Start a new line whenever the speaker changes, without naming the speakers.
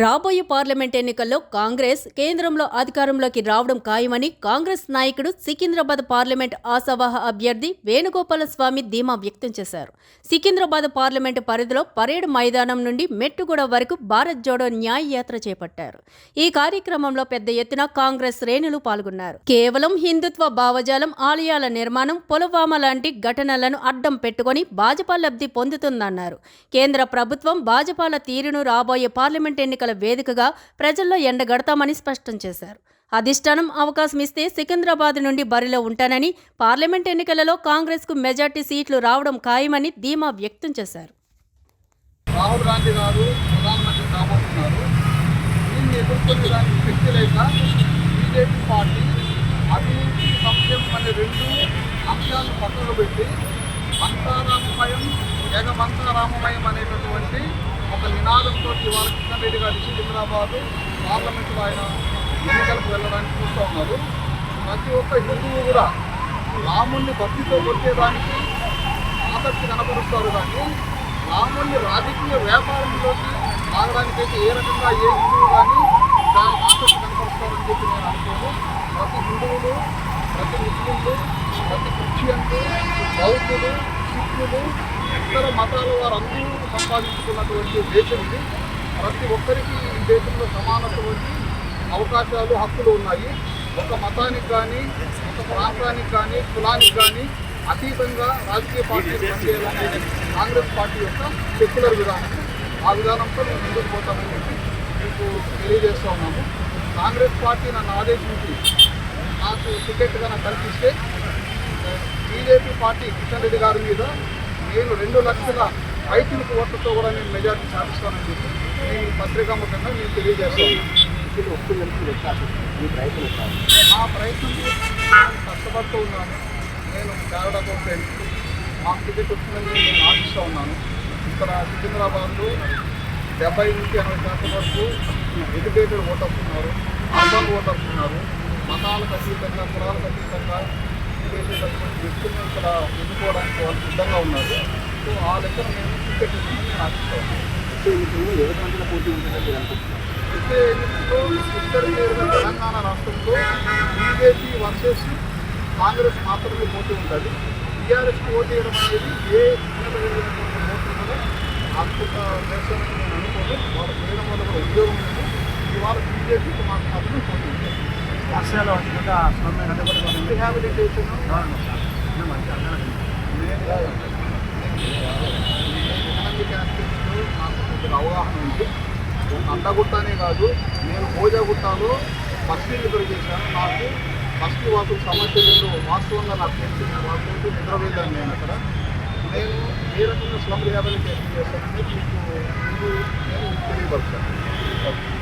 రాబోయే పార్లమెంట్ ఎన్నికల్లో కాంగ్రెస్ కేంద్రంలో అధికారంలోకి రావడం ఖాయమని కాంగ్రెస్ నాయకుడు సికింద్రాబాద్ పార్లమెంట్ ఆశావాహ అభ్యర్థి వేణుగోపాల స్వామి ధీమా వ్యక్తం చేశారు. సికింద్రాబాద్ పార్లమెంటు పరిధిలో పరేడ్ మైదానం నుండి మెట్టుగూడ వరకు భారత్ జోడో న్యాయ యాత్ర చేపట్టారు. ఈ కార్యక్రమంలో పెద్ద ఎత్తున కాంగ్రెస్ శ్రేణులు పాల్గొన్నారు. కేవలం హిందుత్వ భావజాలం ఆలయాల నిర్మాణం పులవామా లాంటి ఘటనలను అడ్డం పెట్టుకొని భాజపా లబ్ధి పొందుతుందన్నారు. కేంద్ర ప్రభుత్వం భాజపాల తీరును రాబోయే పార్లమెంట్ ఎన్నికల ఎన్నికల వేదికగా ప్రజల్లో ఎండగడతామని స్పష్టం చేశారు. అధిష్టానం అవకాశం ఇస్తే సికింద్రాబాద్ నుండి బరిలో ఉంటానని పార్లమెంట్ ఎన్నికలలో కాంగ్రెస్కు మెజార్టీ సీట్లు రావడం ఖాయమని ధీమా వ్యక్తం చేశారు.
రాహుల్ గాంధీ గారు ప్రధానమంత్రి కాబోతున్నారు. దీన్ని ఎదుర్కొనడానికి శక్తి లేక బీజేపీ పార్టీ అభివృద్ధి సంక్షేమం అనే రెండు అంశాలను పక్కన పెట్టి అంతారామమయం జగమంతారామమయం అనేటటువంటి ఒక నినాదంతో ఇవాళ కిషన్ రెడ్డి గారు సికింద్రాబాద్ పార్లమెంటులో ఆయన ఎన్నికలకు వెళ్ళడానికి చూస్తూ ఉన్నారు. ప్రతి ఒక్క హిందువు కూడా రాముణ్ణి భక్తితో కొట్టేదానికి ఆసక్తి కనపరుస్తారు కానీ రాముణ్ణి రాజకీయ వ్యాపారంలోకి లాగడానికైతే ఏ రకంగా ఏ హిందువు కానీ దాని ఆసక్తి కనపరుస్తారని చెప్పి నేను అనుకోను. ప్రతి హిందువులు ప్రతి ముస్లింలు ప్రతి క్రిస్టియన్లు బౌద్ధులు సిక్కులు ఇతర మతాల వారందరూ సంపాదించుకున్నటువంటి దేశం ఇది ప్రతి ఒక్కరికి ఈ దేశంలో సమానటువంటి అవకాశాలు హక్కులు ఉన్నాయి. ఒక మతానికి కానీ ఒక ప్రాంతానికి కానీ కులానికి కానీ అతీతంగా రాజకీయ పార్టీ పనిచేయాలనేది కాంగ్రెస్ పార్టీ యొక్క సెక్యులర్ విధానం. ఆ విధానంతో మేము ముందుకు పోతామని చెప్పి మీకు తెలియజేస్తూ ఉన్నాము. కాంగ్రెస్ పార్టీ నన్ను ఆదేశించి నాకు టికెట్ కనుక కల్పిస్తే బీజేపీ పార్టీ కిషన్ రెడ్డి గారి మీద నేను రెండు లక్షల రైతులకు ఓట్లతో కూడా నేను మెజార్టీ సాధిస్తానని చెప్పి నేను ఈ పత్రికాముఖంగా నేను తెలియజేస్తాను
ఇది ప్రయత్నం
నేను కష్టపడుతూ ఉన్నాను. నేను క్యారెట్ అకౌంటెంట్ మాకు టికెట్ వస్తుందని నేను ఆశిస్తూ ఉన్నాను. ఇక్కడ సికింద్రాబాద్లో డెబ్బై నుంచి ఎనభై శాతం వరకు ఎడ్యుకేటెడ్ ఓటర్స్ ఉన్నారు. అర్బన్ ఓటర్స్ ఉన్నారు. మతాలకు అతీతంగా కులాలకు అతీతంగా చేసేటటువంటి వ్యక్తులను ఇక్కడ ఎన్నుకోవడానికి వాళ్ళు సిద్ధంగా ఉన్నారు. సో ఆ లెక్కన నేను టికెట్ తెలంగాణ రాష్ట్రంలో బీజేపీ వర్సెస్ కాంగ్రెస్ మాత్రమే పోటీ ఉంటుంది టీఆర్ఎస్ పోటీ చేయడం అనేది ఏ చిన్నదగినటువంటి పోటీ కూడా అంత చేస్తామని నేను అనుకోను వాళ్ళు చేయడం వల్ల కూడా ఉద్యోగం ఉంది ఇవాళ బీజేపీకి మాత్రమే పోటీ ఉంటుంది
రాష్ట్రాల్లో
రిహాబిలిటేషన్ నేను ఎకనామిక్ యాస్పెక్ట్స్లో నాకు కొద్దిగా అవగాహన ఉంది. అండగుట్టనే కాదు నేను భోజగుట్టలో బస్తీలు చేశాను. నాకు ఫస్ట్ వాకు సమస్య లేదు. వాస్తవంగా నాకు తెలిసిన వాళ్ళతో నిద్రపోయిందాను నేను అక్కడ. నేను ఏ రకంగా స్లమ్ రిహాబిలిటేషన్ చేస్తానని మీకు ముందు నేను తెలియపరుస్తాను.